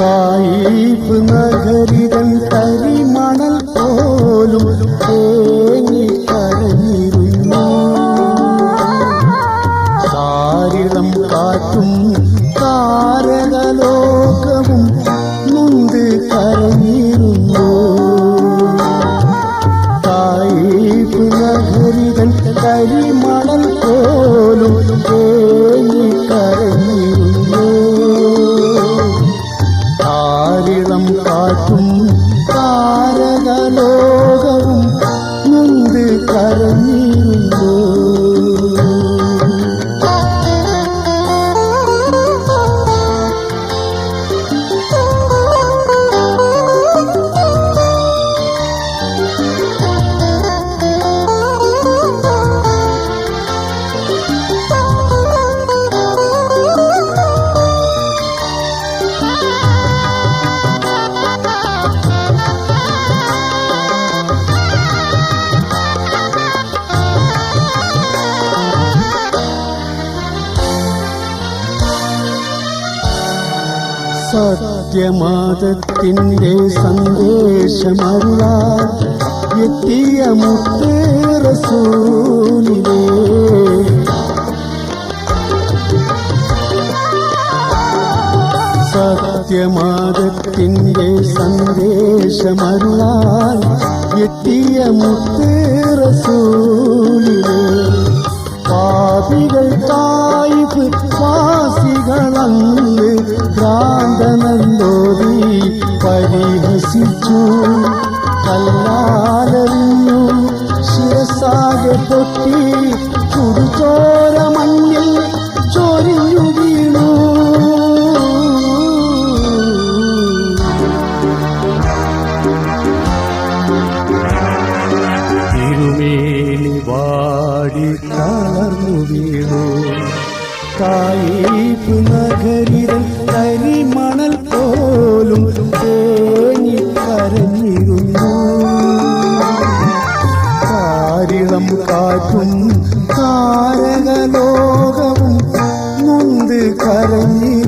Taif നഗരിതൻ കരിമണൽ താരിളം സത്യമതത്തിന്റെ സന്ദേശമരുളാൻ എത്തിയ മുത്തേറസൂലിലേ സത്യമാതത്തിന്റെ സന്ദേശമരുളാൻ എത്തിയ മുത്തേറസൂലിലേ പാപികൾ തായ്പ് വാസികളങ്ങ് ഭ്രാന്തനന്തോതി പരിഹസിച്ചു. കല്ലാലറിഞ്ഞു ശിരസാകെ പൊട്ടി ചുടുചോര തായിപ്പ് നഗരിതൻ കരിമണൽ പോലും തേങ്ങി കരഞ്ഞിരുന്നു. കാരിളം കാറ്റും താരകലോകവും നൊന്ത് കരഞ്ഞിരുന്നു.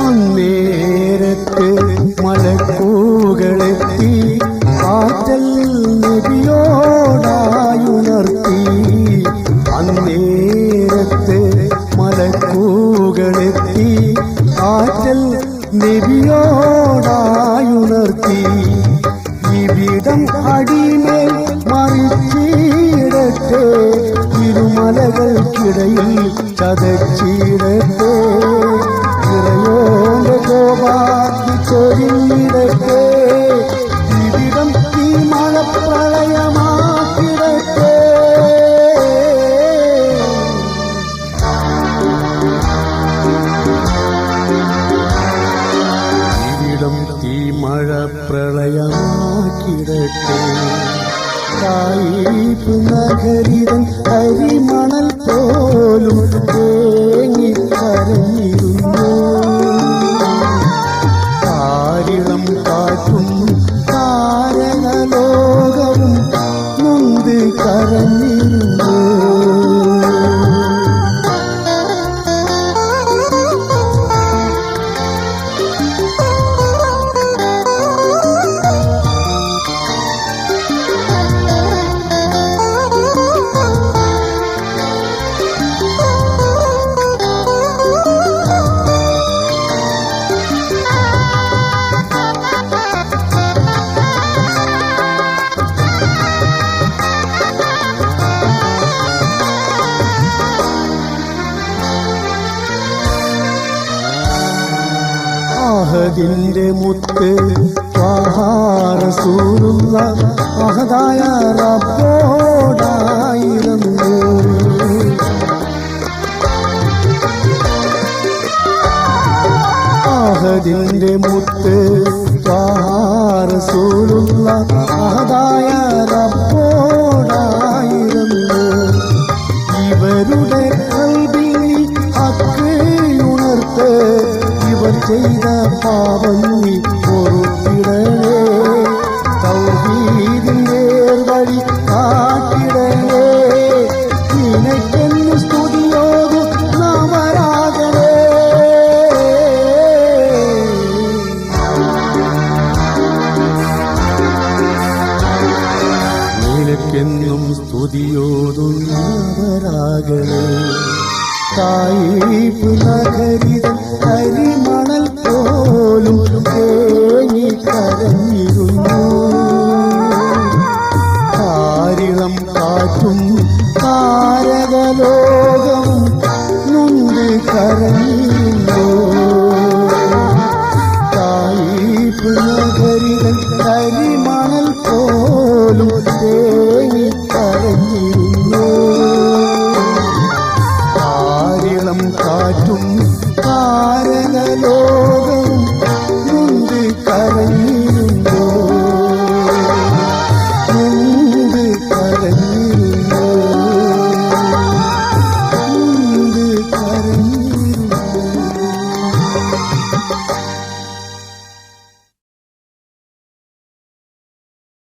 അന്നേരത്ത് മലക്കൂകളെത്തി ആറ്റൽ നബിയോടായുണർത്തി അന്നേരത്ത് മലക്കൂകളെത്തി കാറ്റൽ നബിയോടായുണർത്തി ഇവിടം അടിമേ മറിച്ചിടട്ടെ ഇരുമലകൾക്കിടയിൽ ചതച്ചിടട്ടെ. തായിപ്പ് നഗരിതൻ കരിമണൽ പോലും തേങ്ങി കരഞ്ഞിരുന്നു കാറ്റും താരകലോകവും കരഞ്ഞിരുന്നു. ആഹദിന്റെ മുത്ത് വാഹ അഹദായ റബ്ബോടായിരുന്നു. റബ്ബോടായിരം ആഹദിന്റെ മുത്ത് ത്വാഹാരസൂലുള്ള അഹദായ റബ്ബോടായിരുന്നു എന്നും സ്തുതിയോതുന്നവരാകണേ തായിപ്പ് നഗരിത കരിമണൽ പോലും തേങ്ങി കരഞ്ഞിരുന്നു. കാരിളം കാറ്റും താരകലോകം നൊന്ത് കരഞ്ഞിരുന്നു.